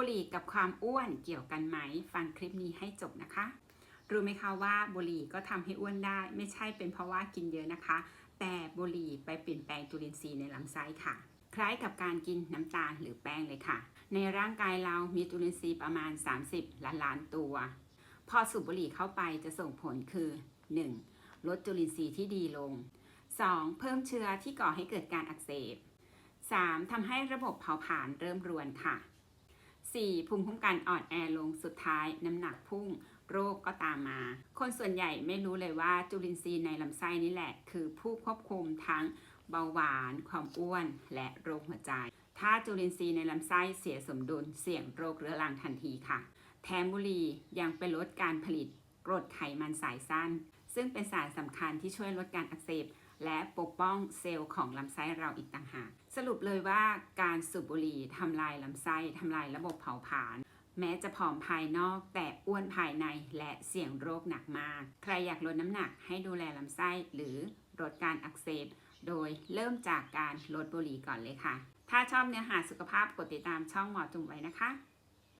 บุหรี่กับความอ้วนเกี่ยวกันไหม ฟังคลิปนี้ให้จบนะคะ รู้ไหมคะว่าบุหรี่ก็ทำให้อ้วนได้ ไม่ใช่เป็นเพราะว่ากินเยอะนะคะ แต่บุหรี่ไปเปลี่ยนแปลงจุลินทรีย์ในลำไส้ค่ะ คล้ายกับการกินน้ำตาลหรือแป้งเลยค่ะ ในร่างกายเรามีจุลินทรีย์ประมาณ 30 ล้านล้านตัว พอสูบบุหรี่เข้าไปจะส่งผลคือ 1. ลดจุลินทรีย์ที่ดีลง 2. เพิ่มเชื้อที่ก่อให้เกิดการอักเสบ 3. ทำให้ระบบเผาผลาญเริ่มรวนค่ะ 4. ภูมิคุ้มกันอ่อนแอลงสุดท้าย น้ำหนักพุ่งโรคก็ตามมา คนส่วนใหญ่ไม่รู้เลยว่าจุลินทรีย์ในลำไส้นี่แหละ คือผู้ควบคุมทั้งเบาหวาน ความอ้วนและโรคหัวใจ ถ้าจุลินทรีย์ในลำไส้เสียสมดุลเสี่ยงโรคเรื้อรังทันทีค่ะ แถมบุหรี่ยังไปลดการผลิต กรดไขมันสายสั้น ซึ่งเป็นสารสำคัญที่ช่วยลดการอักเสบและปกป้องเซลล์ของลำไส้เราอีกต่างหาก สรุปเลยว่าการสูบบุหรี่ทำลายลำไส้ทำลายระบบเผาผลาญแม้จะผอมภายนอกแต่อ้วนภายในและเสี่ยงโรคหนักมาก ใครอยากลดน้ำหนักให้ดูแลลำไส้หรือลดการอักเสบ โดยเริ่มจากการลดบุหรี่ก่อนเลยค่ะ ถ้าชอบเนื้อหาสุขภาพกดติดตามช่องหมอจุ่มไว้นะคะ